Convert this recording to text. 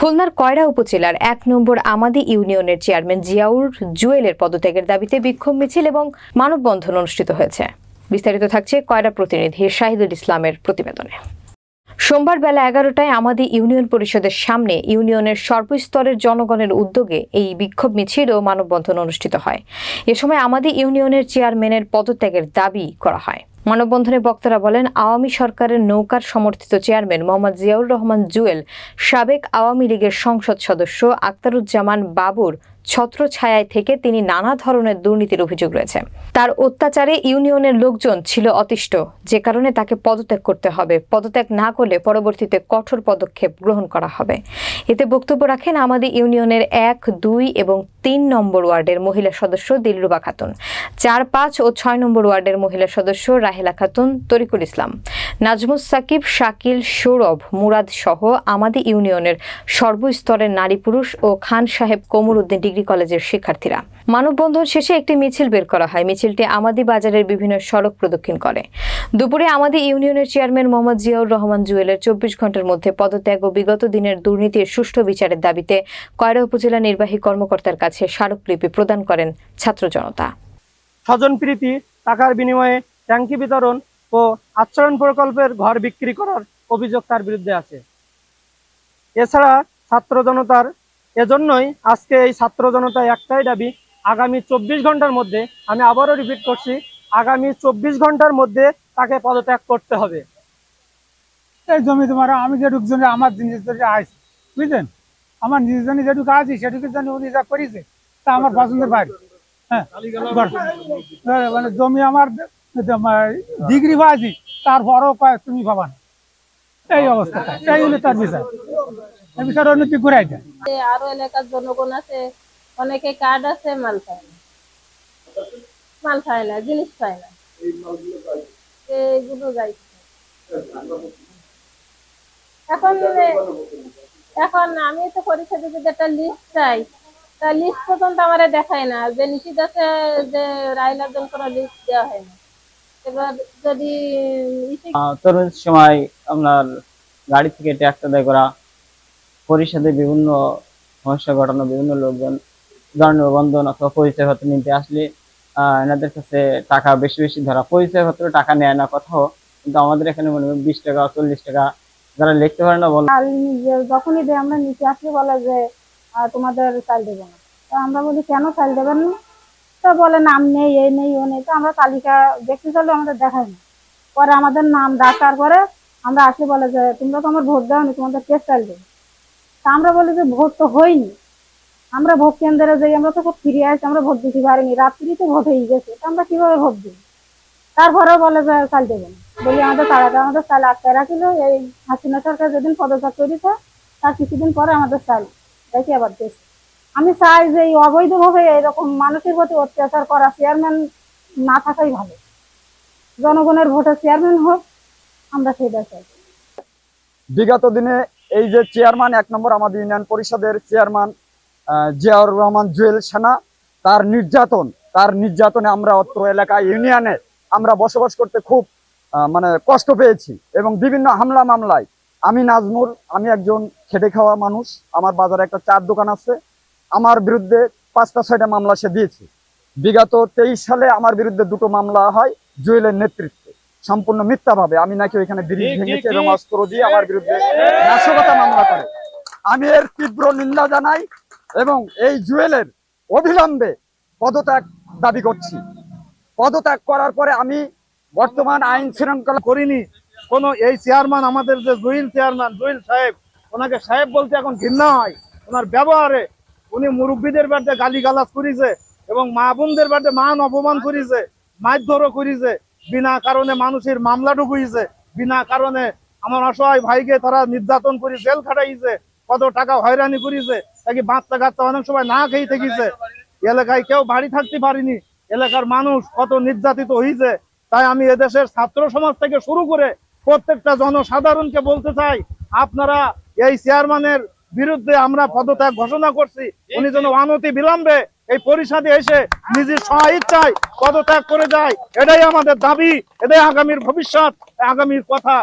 খুলনার কয়রা উপজেলার এক নম্বর আমাদি ইউনিয়নের চেয়ারম্যান জিয়াউর জুয়েলের পদত্যাগের দাবিতে বিক্ষোভ মিছিল এবং মানববন্ধন অনুষ্ঠিত হয়েছে। বিস্তারিত থাকছে কয়রা প্রতিনিধি শাহিদুল ইসলামের প্রতিবেদনে। সোমবার বেলা এগারোটায় আমাদি ইউনিয়ন পরিষদের সামনে ইউনিয়নের সর্বস্তরের জনগণের উদ্যোগে এই বিক্ষোভ মিছিল ও মানববন্ধন অনুষ্ঠিত হয়। এ সময় আমাদি ইউনিয়নের চেয়ারম্যানের পদত্যাগের দাবি করা হয়। মানববন্ধনে বক্তারা বলেন, আওয়ামী সরকারের নৌকার সমর্থিত চেয়ারম্যান মোহাম্মদ জিয়াউর রহমান জুয়েল, সাবেক আওয়ামী লীগের সংসদ সদস্য আক্তারুজ্জামান বাবুর ছত্রছায়ায় থেকে তিনি নানা ধরনের দুর্নীতির অভিযোগ রয়েছে। তার অত্যাচারে ইউনিয়নের লোকজন ছিল অতিষ্ঠ, যে কারণে তাকে পদত্যাগ করতে হবে। পদত্যাগ না করলে পরবর্তীতে কঠোর পদক্ষেপ গ্রহণ করা হবে। এতে বক্তব্য রাখেন আমাদের ইউনিয়নের এক, দুই এবং তিন নম্বর ওয়ার্ডের মহিলা সদস্য দিলরুবা খাতুন। চার, পাঁচ ও ছয় নম্বর ওয়ার্ডের মহিলা সদস্য রাহেলা খাতুন, তরিকুল ইসলাম। নাজমুস সাকিব, শাকিল, সৌরভ, মুরাদ সহ আমাদি ইউনিয়নের সর্বস্তরের নারী পুরুষ ও খান সাহেব কমর উদ্দিন ডিগ্রি কলেজের শিক্ষার্থীরা। মানববন্ধন শেষে একটি মিছিল বের করা হয়। মিছিলটি আমাদি বাজারের বিভিন্ন সড়ক প্রদক্ষিণ করে। দুপুরে আমাদি ইউনিয়নের চেয়ারম্যান মোহাম্মদ জিয়াউর রহমান জুয়েলের চব্বিশ ঘণ্টার মধ্যে পদত্যাগ ও বিগত দিনের দুর্নীতির সুষ্ঠু বিচারের দাবিতে কয়রা উপজেলা নির্বাহী কর্মকর্তার কাছে স্মারকলিপি প্রদান করেন ছাত্র জনতা। স্বজনপ্রীতি টাকার বিনিময়ে ট্যাঙ্কি বিতরণ ও আচরণ প্রকল্পের ঘর বিক্রি করার অভিযোগ তার বিরুদ্ধে আছে। এছাড়া ছাত্র জনতার এজন্যই আজকে এই ছাত্র জনতা একটাই দাবি আগামী চব্বিশ ঘণ্টার মধ্যে আমি আবারও রিপিট করছি আগামী চব্বিশ ঘণ্টার মধ্যে তাকে পদত্যাগ করতে হবে। এই জমি তোমার আমি যে জন্য আমার জিনিস ধরে আইছি বুঝলেন? আমার নিজের জন্য যেটুকু আছি, সেটুকুর জন্য উনি যা করেছে, তা আমার পছন্দের বাড়ি। হ্যাঁ বল- মানে জমি আমার, ডিগ্রি পাইছি তারপরও তুমি পাবা না। এই অবস্থাটা এই হলো তার বিচার। এই বিচার উন্নতি ঘুরাই দেয়। আরও এলাকার জনগণ আছে, অনেকে কার্ড আছে, মাল পায় না। মাল পায় না, জিনিস পায় না। এইগুলো যাই। এখন এখন আমি তো পরীক্ষা দিতে একটা লিস্ট চাই, তা লিস্ট পর্যন্ত আমার দেখায় না। যে নিশ্চিত আছে, যে রাইলার জন্য কোনো লিস্ট দেওয়া হয় না। এবার যদি তরুণ সময় আপনার গাড়ি থেকে ট্যাক্স আদায় করা, পরিষদে বিভিন্ন সমস্যা ঘটানো, বিভিন্ন লোকজন জনবন্ধন অথবা পরিচয়পত্র নিতে আসলে এনাদের কাছে টাকা বেশি বেশি ধরা। পরিচয়পত্র টাকা নেয় না, কথাও। কিন্তু আমাদের এখানে মনে হয় বিশ টাকা, চল্লিশ টাকা যারা লিখতে পারে না বল যখনই দেয়, আমরা নিচে আসলে বলে যে তোমাদের চাল দেবো না। তা আমরা বলি, কেন চাল দেবেন না? তো বলে, নাম নেই এই নেই, ও নেই। তো আমরা তালিকা দেখতে চলে আমাদের দেখায় না। পরে আমাদের নাম ডাকার পরে আমরা আসলে বলে যে, তোমরা তো আমার ভোট দাও নি তোমাদের কে চাল দেবে? তা আমরা বলি যে, ভোট তো হয়নি। আমরা ভোট কেন্দ্রে যাই, আমরা তো খুব ফিরে আসছি আমরা ভোট দিতে পারিনি। রাত্রিতে ভোট হয়ে গেছে, তা আমরা কীভাবে ভোট দিই? তারপরেও বলে যে চাল দেবে না। বলি, আমাদের তাড়াতাড়ি আমাদের চাল আটকে রাখিল। এই হাসিনা সরকার যেদিন পদত্যাগ করেছে, তার কিছুদিন পরে আমাদের চাল দেখি আবার দিয়েছে। আমি চাই যে এই অবৈধভাবে এরকম মানুষের প্রতি অত্যাচার করা চেয়ারম্যান না থাকাই ভালো। জনগণের ভোটে চেয়ারম্যান হোক, আমরা সেটা চাই। বিগত দিনে এই যে চেয়ারম্যান এক নম্বর আমাদের ইউনিয়ন পরিষদের চেয়ারম্যান জিয়াউর রহমান জুয়েল সেনা, তার নির্যাতন, তার নির্যাতনে আমরা অত্র এলাকায় ইউনিয়নে আমরা বসবাস করতে খুব মানে কষ্ট পেয়েছি এবং বিভিন্ন হামলা মামলায়। আমি নাজমুল আমি একজন খেটে খাওয়া মানুষ। আমার বাজারে একটা চার দোকান আছে। আমার বিরুদ্ধে পাঁচটা ছয়টা মামলা সে দিয়েছে। বিগত তেইশ সালে আমার বিরুদ্ধে দুটো মামলা হয় জুয়েলের নেতৃত্বে। সম্পূর্ণ মিথ্যাভাবে। আমি নাকি ওইখানে ব্রিজ ভেঙেছি এবং অস্ত্র দিয়ে আমার বিরুদ্ধে নাশকতা মামলা করে। আমি এর তীব্র নিন্দা জানাই এবং এই জুয়েলের অবিলম্বে পদত্যাগ দাবি করছি। পদত্যাগ করার পরে আমি বর্তমান আইন শৃঙ্খলা করিনি। কোন এই চেয়ারম্যান আমাদের যে জুইল চেয়ারম্যান জুইল সাহেব, ওনাকে সাহেব বলতে এখন ঘৃণা হয়। ওনার ব্যবহারে উনি মুরব্বীদের বাড়িতে গালি গালাজ করেছে এবং মা বোনদের বাড়িতে মান অপমান করেছে, মারধরও করেছে। বিনা কারণে মানুষের মামলা ঢুকুইছে, বিনা কারণে আমার অসহায় ভাইকে তারা নির্যাতন করে জেল খাটাইছে, কত টাকা হয়রানি করেছে, নাকি বাচ্চা কাচ্চা অনেক সময় না খেয়ে থেকেছে। এলাকায় কেউ বাড়ি থাকতে পারিনি, এলাকার মানুষ কত নির্যাতিত হয়েছে তাই আমি এদেশের ছাত্র সমাজ থেকে শুরু করে প্রত্যেকটা জনসাধারণকে বলতে চাই, আপনারা এই চেয়ারম্যানের বিরুদ্ধে আমরা পদত্যাগ ঘোষণা করছি। উনি যেন অনতি বিলম্বে এই পরিষদে এসে নিজের স্বইচ্ছায় পদত্যাগ করে যায়, এটাই আমাদের দাবি, এটাই আগামীর ভবিষ্যৎ, আগামীর কথা।